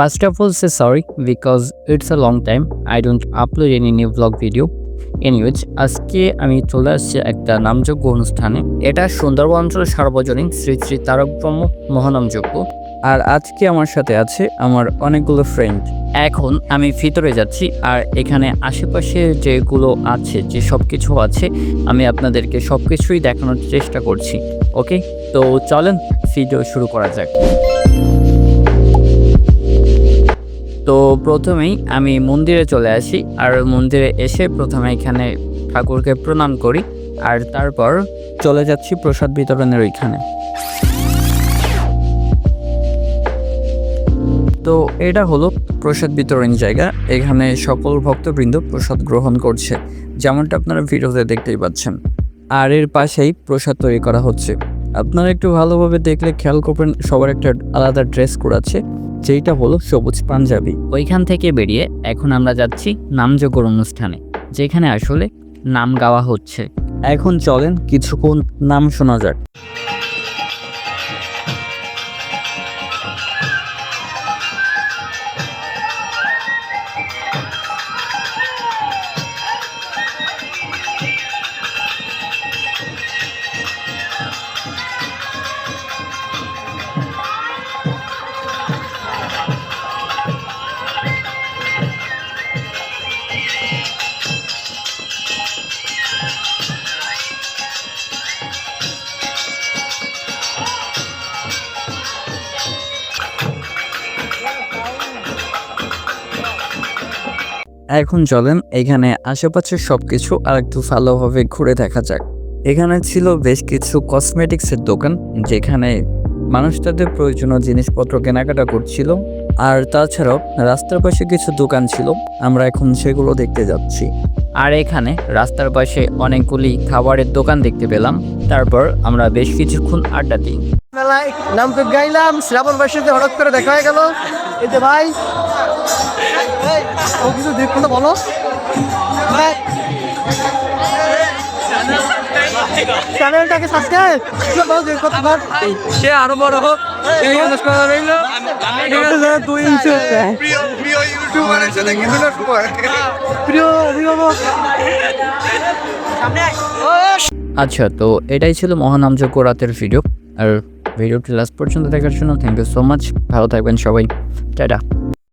First of all, say sorry because it's a long time. I don't upload any new vlog video. Anyways আজকে আমি চলে আসছি একটা নামযোগ্য অনুষ্ঠানে। এটা সুন্দরবন অঞ্চল সার্বজনীন শ্রী শ্রী তারক ব্রহ্ম মহানামযোগ্য। আর আজকে আমার সাথে আছে আমার অনেকগুলো ফ্রেন্ড এখন আমি ভিতরে যাচ্ছি আর এখানে আশেপাশে যেগুলো আছে যে সব কিছু আছে আমি আপনাদেরকে সব কিছুই দেখানোর চেষ্টা করছি। ওকে তো চলেন ভিডিও শুরু করা যাক। তো প্রথমেই আমি মন্দিরে চলে আসি আর মন্দিরে এসে প্রথমে এখানে ঠাকুরকে প্রণাম করি আর তারপর চলে যাচ্ছি প্রসাদ বিতরণের ওইখানে। তো এটা হলো প্রসাদ বিতরণ জায়গা। এখানে সকল ভক্তবৃন্দ প্রসাদ গ্রহণ করছে। যেমনটা আপনারা ভিডিওতে দেখতেই পাচ্ছেন। আর এর পাশেই প্রসাদ তৈরি করা হচ্ছে। আপনারা একটু ভালোভাবে দেখলে খেয়াল করবেন, সবার একটা আলাদা ড্রেস কোড আছে। যেইটা হলো সবুজ পাঞ্জাবি। ওইখান থেকে বেরিয়ে এখন আমরা যাচ্ছি নামযোগ্যর অনুষ্ঠানে যেখানে আসলে নাম গাওয়া হচ্ছে। এখন চলেন কিছুক্ষণ নাম শোনা যাক। এখন চলেন এখানে আশেপাশে সব কিছু আর একটু ভালোভাবে ঘুরে দেখা যাক। এখানে ছিল বেশ কিছু কসমেটিক্সের দোকান, যেখানে মানুষ তাদের প্রয়োজনীয় জিনিসপত্র কেনাকাটা করছিল। আর তাছাড়াও রাস্তার পাশে কিছু দোকান ছিল, আমরা এখন সেগুলো দেখতে যাচ্ছি। আর এখানে রাস্তার পাশে অনেকগুলি খাবারের দোকান দেখতে পেলাম। তারপর আমরা বেশ কিছুক্ষণ আড্ডা দিই। মেলায় নাম তো গাইলাম শ্রাবণ মাসে হঠাৎ করে দেখা হয়ে গেল। এই যে ভাই ও কিছু দেখুন বলো। চ্যানেলটাকে সাবস্ক্রাইব কতবার সে আরও বড় হোক এই অনুষ্ঠান রইল দুই ইঞ্চি সাথে কিন্তু না সময়। প্রিয় অভিভাবক। আচ্ছা তো এটাই ছিল মহানামযোগ্য রাতের ভিডিও আর ভিডিওটি লাস্ট পর্যন্ত দেখার জন্য থ্যাংক ইউ সো মাচ ভালো থাকবেন সবাই। টাটা।